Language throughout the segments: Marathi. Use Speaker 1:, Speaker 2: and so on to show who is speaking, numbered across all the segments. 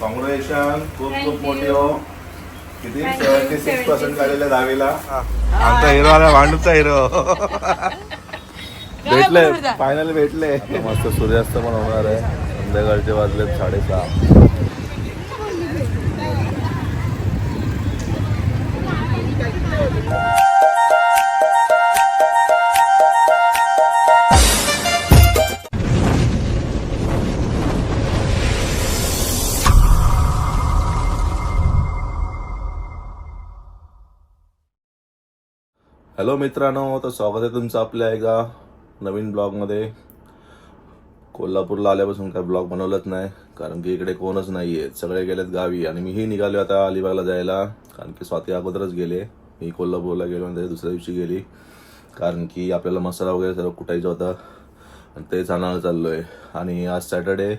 Speaker 1: कॉंग्रॅच्युलेशन खूप
Speaker 2: Thank
Speaker 1: खूप
Speaker 2: you.
Speaker 1: मोठी हो. किती?
Speaker 2: Thank you.
Speaker 1: Seventy six percent
Speaker 2: 76.
Speaker 1: काढलेल्या दहावीला आमचा हिरो आला भांडूचा हिरो भेटले. फायनली भेटले. मस्त सूर्यास्त पण होणार आहे. संध्याकाळचे वाजलेत साडेसहा. हॅलो मित्रांनो तर स्वागत आहे तुमचं आपल्या एका नवीन ब्लॉगमध्ये. कोल्हापूरला आल्यापासून काय ब्लॉग बनवलंच नाही कारण की इकडे कोणच नाही आहेत सगळे गेलेत गावी आणि मीही निघालो आता अलिबागला जायला कारण की स्वाती अगोदरच गेले. मी कोल्हापूरला गेलो आणि दुसऱ्या दिवशी गेली कारण की आपल्याला मसाला वगैरे सर्व कुटायचा होता आणि तेच आणायला चाललो आहे आणि आज सॅटर्डे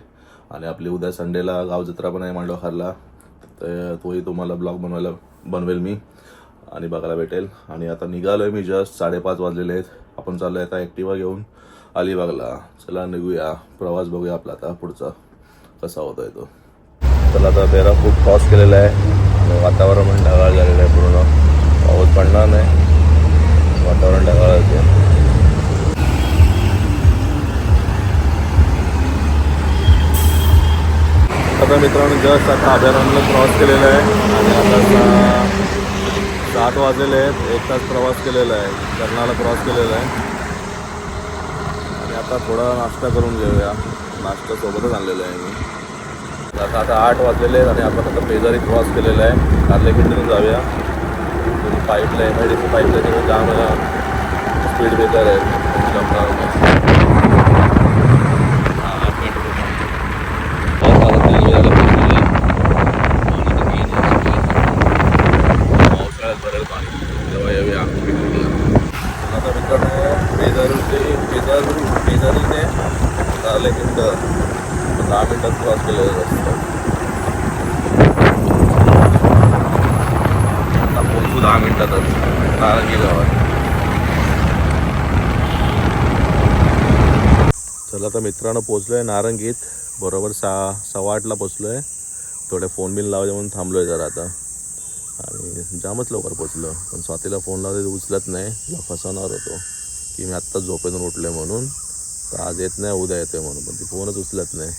Speaker 1: आणि आपली उद्या संडेला गाव जत्रा पण आहे मांडवखारला तर तोही तुम्हाला ब्लॉग बनवायला बनवेल मी. आणि बघायला भेटेल. आणि आता निघालोय मी जस्ट साडेपाच वाजलेले आहेत. आपण चाललोय आता ॲक्टिवा घेऊन अलिबागला. चला निघूया. प्रवास बघूया आपला आता पुढचा. कसा होतोय तो. चला आता बेरा खूप क्रॉस केलेला आहे. वातावरण पण ढगाळ झालेलं आहे पूर्ण. पाऊस पडणार नाही. वातावरण ढगाळ होते आता मित्रांनो जस्ट आता अभयारण्य क्रॉस केलेलं आहे. आणि आता सा- सात वाजलेले आहेत. एक तास प्रवास केलेला आहे. कर्नाला क्रॉस केलेला आहे. आणि आता थोडा नाश्ता करून घेऊया. नाश्ता सोबतच आणलेला आहे मी. आता आता आठ वाजलेले आहेत आणि आपण आता पेजारी क्रॉस केलेला आहे. कारले जाऊया. Pipeline M I D C पाईपला जाम स्पीड ब्रेकर आहे जमणार नाही. हा, पेट्रोल पंप. पाऊस आला तर यायला पाहिजे. पाणी तर काही नाही. पावसाळ्यात भरेल पाणी तेव्हा येऊया पिकनिकला आता मित्रांनो पेजारी ते पेजार पेजारी ते कारलेखिंड दहा मिनिटात क्रॉस केलेलं रस्ता आता पोहोचू दहा मिनिटातच नारंगी गावात चला तर मित्रांनो आहे नारंगीत. बरोबर सहा सव्वा आठला पोचलो आहे थोडे फोन बिन लावले म्हणून थांबलो आहे जरा आता. आणि जामच लवकर पोचलो पण स्वातीला फोन लावले उचलत नाही. तिला फसवणार होतो. की मी आत्ताच झोपेतून उठले म्हणून. तर आज येत नाही उद्या येतोय म्हणून. पण ती फोनच उचलत नाही.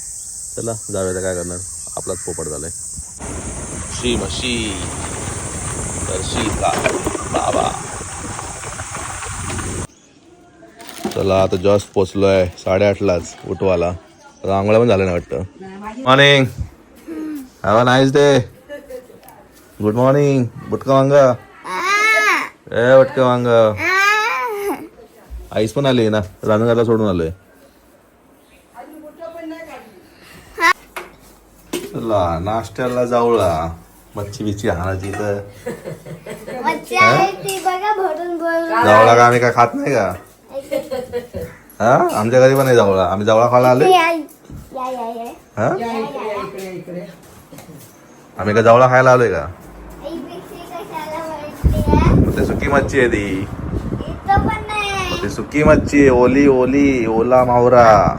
Speaker 1: चला जाऊया तर काय करणार. आपलाच पोपट झालाय. शी मशी. शी का? बाबा. चला आता जस्ट पोचलोय साडेआठलाच उठवाला रांगोळ्या पण झाल्या नाही वाटतं. Morning have a nice day good morning बुटका वांगा. ए बुटका वांगा. आईस पण आली ना रानगरला सोडून आलोय. चला नाश्त्याला जाऊला मच्छी बिच्छी आणायची तर
Speaker 3: आहे
Speaker 1: जावळा का आम्ही काय खात नाही का? हा? आमच्या घरी पण नाही जावळा. आम्ही जावळा खायला आलोय.
Speaker 3: या या या या.
Speaker 1: हा? आम्ही का जावळा खायला आलोय का? ते सुकी मच्छी आहे ती? ती सुकी मच्छी आहे? ओली ओली. ओला मावरा.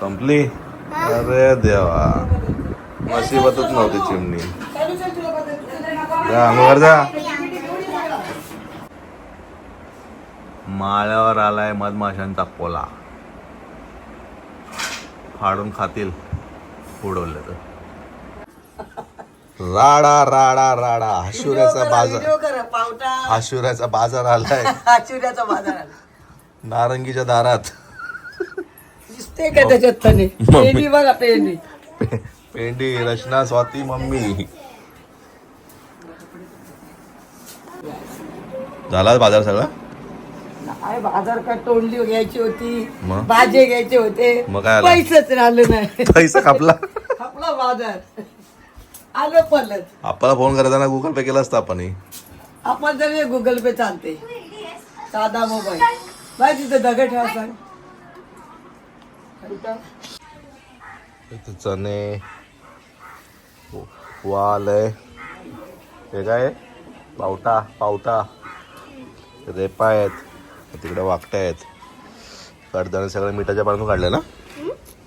Speaker 3: संपली?
Speaker 1: अरे देवा. नशिबातच नव्हती चिमणी. जा अंगावर जा. माळ्यावर आलाय मधमाशांचा पोला. फाडून खातील. उडवले तर. राडा राडा राडा. हाशुऱ्याचा बाजार हाशुऱ्याचा बाजार आलाय.
Speaker 4: चिवड्याचा बाजार आला.
Speaker 1: नारंगीच्या दारात.
Speaker 4: दिसते का त्याच्यात तने? पेंडी बघा पेंडी.
Speaker 1: पेंडी रचना स्वाती मम्मी. झाला बाजार सगळा?
Speaker 4: काय बाजार का तोंडली घ्यायची होती? भाजे घ्यायचे होते.
Speaker 1: मग काय आलं?
Speaker 4: पैसेच राहिलं नाही.
Speaker 1: पैसा कापला
Speaker 4: आपला बाजार. आलं पलत
Speaker 1: आपल्याला फोन करताना गुगल पे केला असता आपण
Speaker 4: आपण जर गुगल पे चालते. साधा मोबाईल बाय तिथं दगड ठेवा सांग.
Speaker 1: इथे चणे वाल आहे. हे काय? पावटा पावटा. रेपा आहेत. तिकडे वाकट्या आहेत. कडदाणे सगळं मिठाच्या बांधून काढले ना?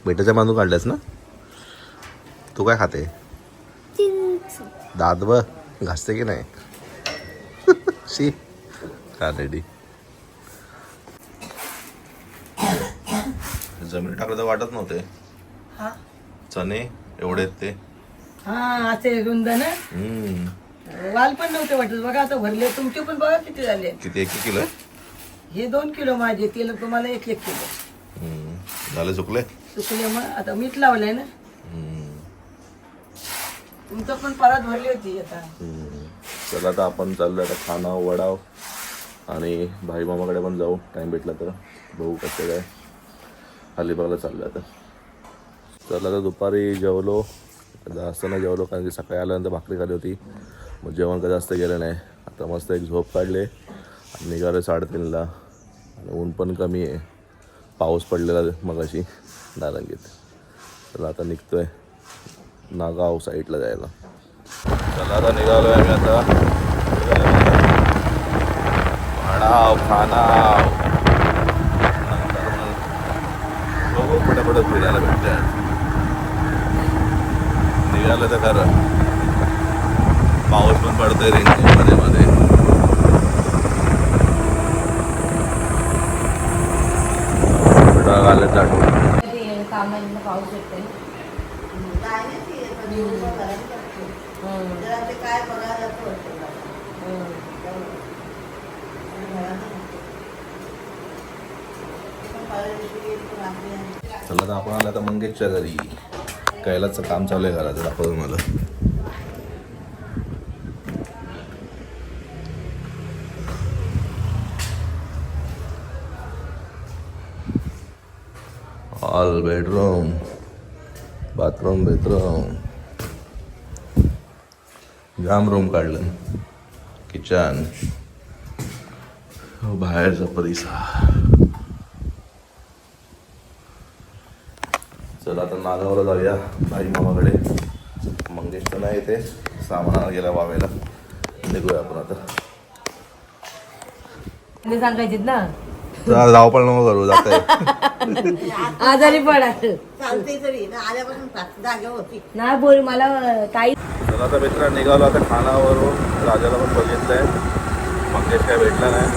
Speaker 1: मिठाच्या बांधून काढल्यास ना? तू काय खाते? ब घासते की नाही? शी. का रेडी. जमिनी टाकलं तर वाटत नव्हते.
Speaker 4: हा?
Speaker 1: चणे एवढे आहेत ते.
Speaker 4: हा असे रुंद ना.
Speaker 1: हम्म.
Speaker 4: वाल पण नव्हते वाटत. बघा आता भरले तुमचे पण बघा किती झाले.
Speaker 1: किती एक एक किलो?
Speaker 4: हे दोन किलो माझे तेल तुम्हाला एक एक किलो.
Speaker 1: हम्म. झाले चुकले
Speaker 4: सुकले मग आता मीठ लावलंय ना. तुमचं पण परत भरली होती आता.
Speaker 1: चला आता आपण चाललो आता खानाव वडाव. आणि भाई मामाकडे पण जाऊ. टाइम भेटला तर. बघू कसं काय. अलिबागला चाललो आता. चला आता दुपारी जेवलो. जास्त नाही जेवलो कारण की सकाळी आल्यानंतर भाकरी खाली होती. मग जेवण काय जास्त गेलं नाही. आता मस्त एक झोप काढले आणि निघालो साडेतीनला. आणि ऊन पण कमी आहे. पाऊस पडलेला मगाशी नारंगीत. चला आता निघतोय नागाव साईडला जायला. चला आता निघालो आहे मी आता. वाडाव खानाव. निघालं तर खरं. पाऊस पण पडतोय रेंजमध्ये मध्ये.
Speaker 2: पाऊस येते
Speaker 1: चला तर आपण आला तर मंगेशच्या घरी. कैलाचं काम चालू आहे घराचं दाखवतो मला हॉल बेडरूम बाथरूम बेथरूम जाम रूम काढलं. किचन बाहेरचा परिसर. चला आता नागावला जाऊया. भाई मामाकडे. मंगेश तर नाही येते सामानाला गेला वावेला निघूया आपण आता.
Speaker 2: सांगायचे ना?
Speaker 1: चला धावपळ नको करू जात आहे
Speaker 2: आजारी पडा.
Speaker 4: होती.
Speaker 2: नाही बोल मला काही
Speaker 1: चला आता मित्र निघालो आता खानावरून. राजाला पण बघितलंय. मंगेश काय भेटला नाही.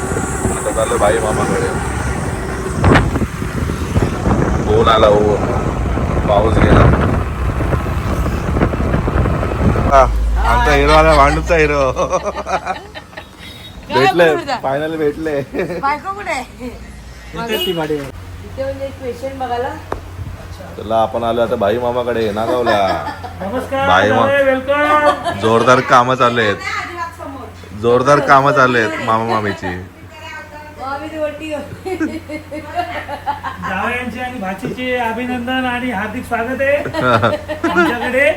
Speaker 1: आता चाललं भाई मामाकडे. ऊन आला ऊन पाऊस गेला. आमचा हिरो आला भांडूचा हिरो भेटले फायनली भेटले.
Speaker 2: बायको कुठे? इथे म्हणजे
Speaker 1: चला आपण आलो आता भाई मामाकडे नागावला.
Speaker 5: नमस्कार
Speaker 1: बाय मा-
Speaker 5: वेलकम
Speaker 1: जोरदार कामं चालू आहेत जोरदार कामं चालू आहेत मामा मामीची.
Speaker 5: जावयांचे आणि भाचीचे अभिनंदन आणि हार्दिक स्वागत आहे आमच्याकडे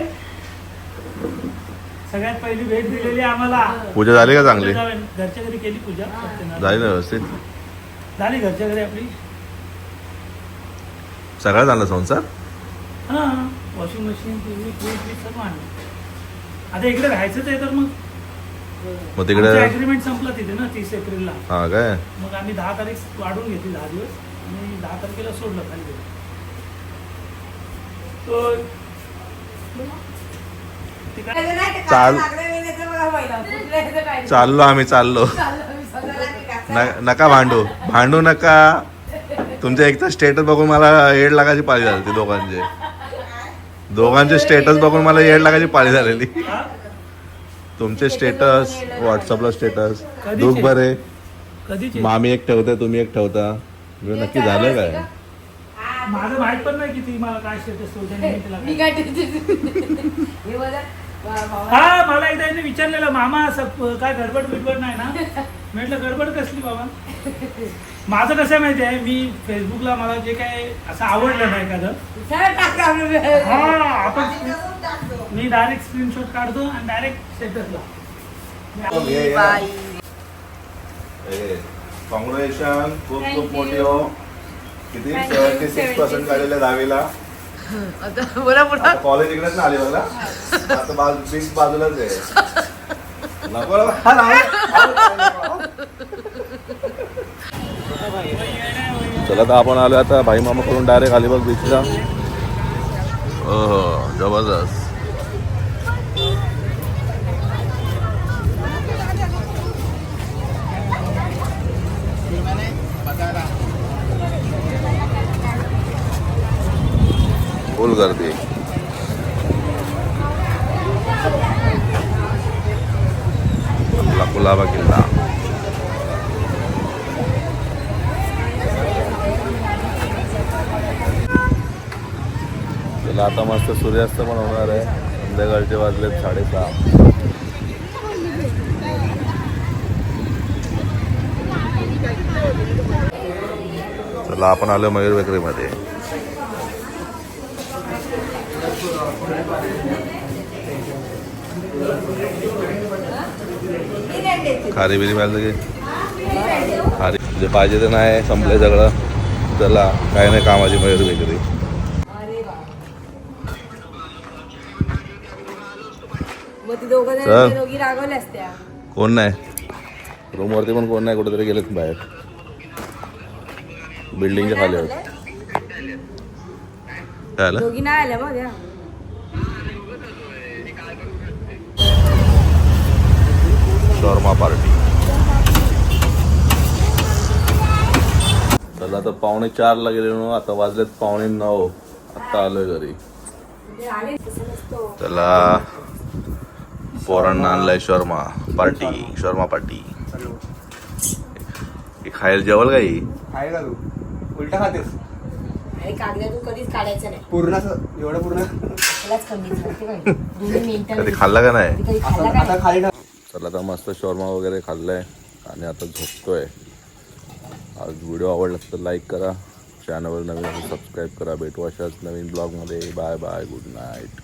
Speaker 5: सगळ्यात पहिली भेट दिलेली आम्हाला
Speaker 1: पूजा झाली का चांगली
Speaker 5: घरच्या घरी केली पूजा.
Speaker 1: झाली ना व्यवस्थित
Speaker 5: झाली घरच्या घरी आपली
Speaker 1: सगळा झाला संसार
Speaker 5: हा washing machine TV fridge fridge सर्व आणलं आता इकडे राहायचंच आहे तर मग
Speaker 1: मग तिकडे
Speaker 5: अग्रीमेंट संपला तिथे ना तीस एप्रिलला.
Speaker 1: हा काय?
Speaker 5: मग आम्ही दहा तारीख वाढून घेतली दहा दिवस. आणि दहा तारखेला सोडलं खाली
Speaker 1: चाल चाललो आम्ही चाललो. नका भांडू. भांडू नका. तुमचे एक तर स्टेटस बघून मला येड लागायची पाळी झाली होती दोघांचे. दोघांचे स्टेटस बघून मला येड लागायची पाळी झालेली.
Speaker 5: हा?
Speaker 1: तुमचे स्टेटस व्हॉट्सअपला स्टेटस? दुःख बरे?
Speaker 5: कधीचे?
Speaker 1: मामी एक ठेवते तुम्ही एक ठेवता. म्हणजे नक्की झालं काय?
Speaker 5: माझं माहीत पण नाही किती मला काय स्टेटस ठेवते
Speaker 2: मी काय? हे
Speaker 5: हा मला एकदा विचारलेलं मामा असं काय गडबड बिडबड नाही ना? म्हटलं गडबड कसली बाबा? माझं कसं आहे माहिती आहे मी फेसबुकला मला जे काय असं आवडलं नाही एखादं. हा आपण मी डायरेक्ट स्क्रीनशॉट काढतो आणि डायरेक्ट स्टेटसला
Speaker 1: कॉंग्रॅच्युलेशन खूप खूप मोठी हो. किती? सेव्हन्टी सिक्स पर्सेंट काढलेले दहावीला.
Speaker 2: आता बोला पुढं
Speaker 1: कॉलेज इकडेच ना आली बघा. आता बीच बाजूलाच आहे. नको चला तर आपण आलो आता भाई मामा करून डायरेक्ट अलिबाग बीचला हो जबरदस्त. फुल गर्दी. आपला कुलाबा किल्ला. त्याला आता मस्त सूर्यास्त पण होणार आहे. संध्याकाळचे वाजलेत साडेसहा. चला आपण आलो मयूर बेकरीमध्ये. खारी बिरी पाहिजे खारी जे पाहिजे ते नाही संपले सगळं. चला काही नाही कामाची मयूर बेकरी
Speaker 2: मग ती दोघं
Speaker 1: चल. कोण नाही? रूमवरती पण कोण नाही कुठेतरी गेलेत बाहेर. बिल्डिंगच्या खाली होत काय आलं?
Speaker 2: दोघी नाही आल्या मग या.
Speaker 1: Shawarma party. चला आता पावणे चारला गेलेलो आता वाजलेत पावणे नऊ. आता आलोय घरी.
Speaker 2: ते आले तसं नसतो.
Speaker 1: त्याला पोरांना आणलाय शर्मा पार्टी शर्मा पार्टी. हे खायला जेवल काही
Speaker 6: आहे का तू? उलटा खातेस?
Speaker 2: अरे कागदातून कधीच काढायचं नाही.
Speaker 6: पूर्ण असं एवढं पूर्ण?
Speaker 2: त्यालाच कमी झालं काय दोन्ही मिनिटं
Speaker 1: कधी खाल्ला का नाही?
Speaker 2: कधी
Speaker 6: आता खाली.
Speaker 1: चला आता मस्त शॉर्मा वगैरे खाल्लाय आणि आता झोपतोय. आज व्हिडिओ आवडला तर लाईक करा. चॅनलवर नवीन सबस्क्राईब करा. भेटू अशाच नवीन ब्लॉगमध्ये बाय बाय. Good night